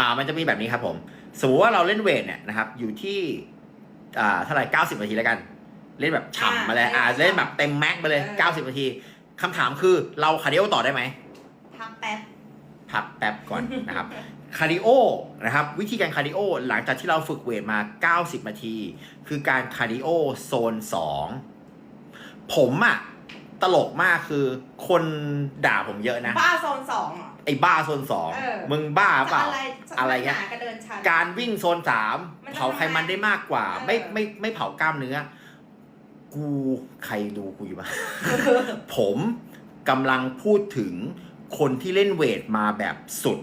อ่ามันจะมีแบบนี้ครับผม สมมติว่าเราเล่นเวทเนี่ยนะครับ อยู่ที่อ่าเท่าไหร่เก้าสิบนาทีแล้วกัน เล่นแบบฉ่ำมาเลยอ่าอ่าเล่นแบบเต็มแม็กไปเลยเออเก้าสิบนาทีคำถามคือเราคาร์ดิโอต่อได้ไหมพักแป๊บพักแป๊บก่อนนะครับคาร์ดิโอนะครับ วิธีการคาร์ดิโอหลังจากที่เราฝึกเวทมา 90 นาที คือการคาร์ดิโอโซน 2 ผมอะ ตลกมากคือ คนด่าผมเยอะนะ บ้าโซนสองเหรอ ไอ้บ้าโซนเออ2มึงบ้าเปล่า จะอะไรอะไรเงี้ยหนากระเดินชัน การวิ่งโซนสามมันจะเผาไขมันได้มากกว่า เออ ไม่ไม่ไม่เผากล้ามเนื้อ กูใครดูกูอยู่บ้าง ผมกำลังพูดถึงคนที่เล่นเวทมาแบบสุด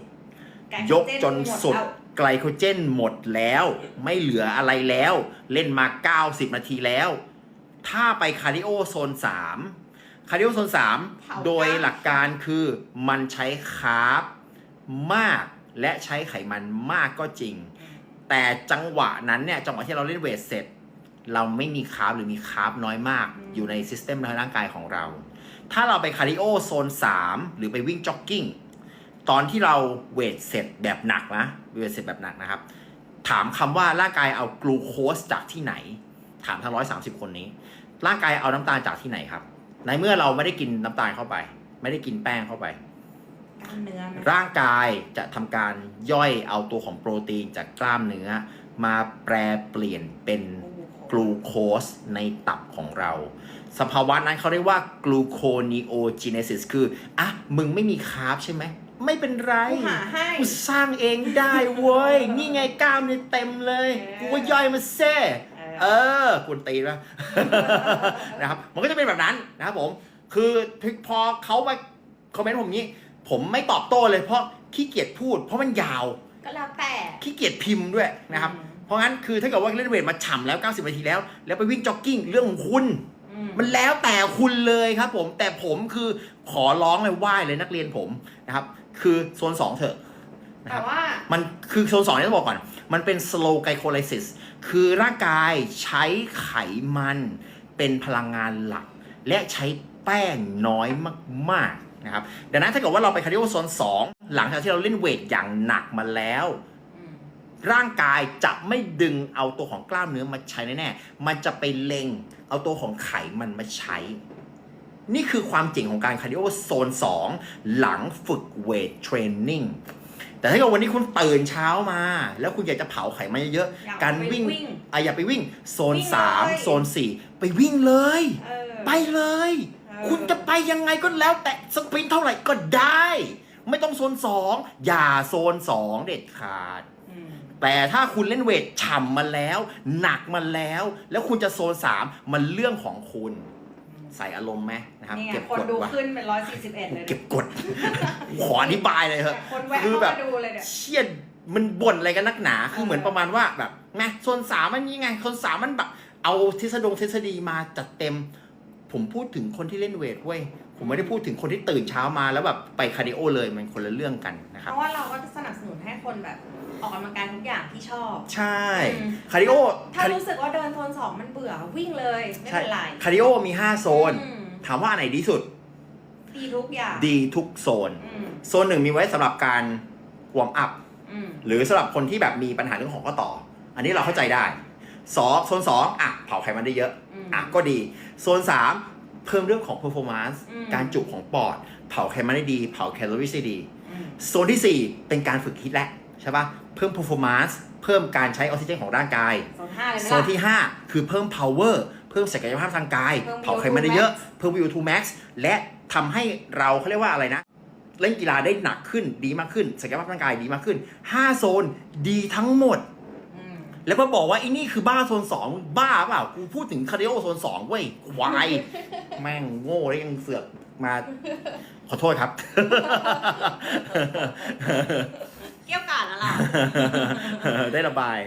ยกจนสุดหมแล้วไกลโคเจนหมดแล้ว ไม่เหลืออะไรแล้ว เล่นมา 90 นาทีแล้ว ถ้าไปคาร์ดิโอโซน 3 คาร์ดิโอโซนเผา3โดยหลักการคือมันใช้คาร์บมากและใช้ไขมันมากก็จริง แต่จังหวะนั้นเนี่ยจังหวะที่เราเล่นเวทเสร็จ เราไม่มีคาร์บหรือมีคาร์บน้อยมากอืมอยู่ในซิสเต็มในร่างกายของเรา ถ้าเราไปคาร์ดิโอโซน 3 หรือไปวิ่งจ็อกกิ้งตอนที่เราเวทเสร็จแบบหนักนะเวทเสร็จแบบหนักนะครับ ถามคำว่าร่างกายเอากลูโคสจากที่ไหน ถามทั้งร้อยสามสิบคนนี้ ร่างกายเอาน้ำตาลจากที่ไหนครับ ในเมื่อเราไม่ได้กินน้ำตาลเข้าไป ไม่ได้กินแป้งเข้าไป กล้ามเนื้อมันร่างกายจะทำการย่อยเอาตัวของโปรตีนจากกล้ามเนื้อ มาแปรเปลี่ยนเป็นกลูโคสในตับของเรา สภาวะนั้นเขาเรียกว่ากลูโคนิโอจีเนซิสคือ อะ มึงไม่มีคาร์บใช่ไหม ไม่เป็นไร กูหาให้ กูสร้างเองได้เว้ย นี่ไงกล้ามเนี่ยเต็มเลยเออกูก็ย่อยมาเซ่ เอเอออคุณตีนปะนะครับ มันก็จะเป็นแบบนั้นนะครับผม คือพอเขามาคอมเมนต์ผมนี้ ผมไม่ตอบโต้เลยเพราะขี้เกียจพูด เพราะมันยาว ก็แล้วแต่ขี้เกียจพิมพ์ด้วยนะครับอืมเพราะงั้นคือถ้าเกิดว่าเล่นเวทมาฉ่ำแล้ว 90นาทีแล้ว แล้วไปวิ่งจ็อกกิ้งเรื่องของคุณอืมันแล้วแต่คุณเลยครับผมแต่ผมคือขอร้องเลยไหว้เลยนักเรียนผมนะครับ คือโซน2เถอะนะคแต่รับว่ามันคือโซนสองนี่ต้องบอกก่อน มันเป็น slow glycolysis คือร่างกายใช้ไขมันเป็นพลังงานหลัก และใช้แป้งน้อยมากๆนะครับดังนั้นถ้าเกิดว่าเราไปคาร์ดิโอโซน2 หลังจากที่เราเล่นเวทอย่างหนักมาแล้วร่างกายจะไม่ดึงเอาตัวของกล้ามเนื้อมาใช้แน่ๆ มันจะไปเล็งเอาตัวของไขมันมาใช้ นี่คือความจริงของการคาร์ดิโอโซน 2 หลังฝึกเวทเทรนนิ่ง แต่ถ้าเกิดวันนี้คุณตื่นเช้ามา แล้วคุณอยากจะเผาไขมันเยอะอยากๆการไปวิ่งวิ่งอะอย่าไปวิ่งโซนวิ่งเลย3โซน4ไปวิ่งเลย เออไปเลย เออคุณจะไปยังไงก็แล้วแต่สปรินต์เท่าไหร่ก็ได้ ไม่ต้องโซน2อย่าโซน2เด็ดขาด อืมแต่ถ้าคุณเล่นเวทฉ่ำมาแล้ว หนักมาแล้ว แล้วคุณจะโซน3มันเรื่องของคุณ ใส่อารมณ์ไหมนะครับ นี่ไงเก็บคนกดดูวะขึ้นเป็นร้อยสี่สิบเอ็ดเลยเก็บกด ขออธิบายเลยเถอะ คนแวะคือเข้าแบบมาดูเลยเนี่ย เชี่ยมันบ่นอะไรกันนักหนา คือเออเหมือนประมาณว่าแบบไงโซนสามมันนี่ไงโซนสามมันแบบ เอาทฤษฎงทฤษฎีมาจัดเต็ม ผมพูดถึงคนที่เล่นเวทเว้ย ผมไม่ได้พูดถึงคนที่ตื่นเช้ามาแล้วแบบไปคาร์ดิโอเลยมันคนละเรื่องกันนะคเพรับ ราะว่าเราก็จะสนับสนุนให้คนแบบ ออกกำลังกายทุกอย่างที่ชอบ ใช่อืม คาร์ดิโอถ้ารู้สึกว่าเดินโซนสองมันเบื่อวิ่งเลยไม่ใช่เป็นไรคาร์ดิโอมี 5 โซน อืมถามว่าอันไหนดีสุด ดีทุกอย่างดีทุกโซน อืมโซนหนึ่งมีไว้สำหรับการวอร์มอัพ อืม หรือสำหรับคนที่แบบมีปัญหาเรื่องของข้อต่อ อันนี้เราเข้าใจได้สองโซนสองอะเผาไขมันได้เยอะอืม อะก็ดี โซนสามเพิ่มเรื่องของ performance อืม การจุของปอด เผาไขมันได้ดี เผาแคลอรี่ได้ดี อืมโซนที่สี่เป็นการฝึกฮิตแหละ ใช่ปะเพิ่ม performance เพิ่มการใช้ออกซิเจนของร่างกาย โซนห้าเลยไหมโซนล่ะที่ 5 คือเพิ่ม power เพิ่มศักยภาพทางกาย เพิ่มเผาไขมันได้เยอะเพิ่ม VO2 max และทำให้เราเขาเรียกว่าอะไรนะ เล่นกีฬาได้หนักขึ้นดีมากขึ้น ศักยภาพร่างกายดีมากขึ้น 5 โซนดีทั้งหมด อืมแล้วมาบอกว่าไอ้นี่คือบ้าโซน 2 บ้าเปล่า กูพูดถึงคาร์ดิโอโซน 2 เว้ยควาย แม่งโง่แล้วยังเสือกมา ขอโทษครับ เกี่ยวกาดแล้วล่ะได้ระบาย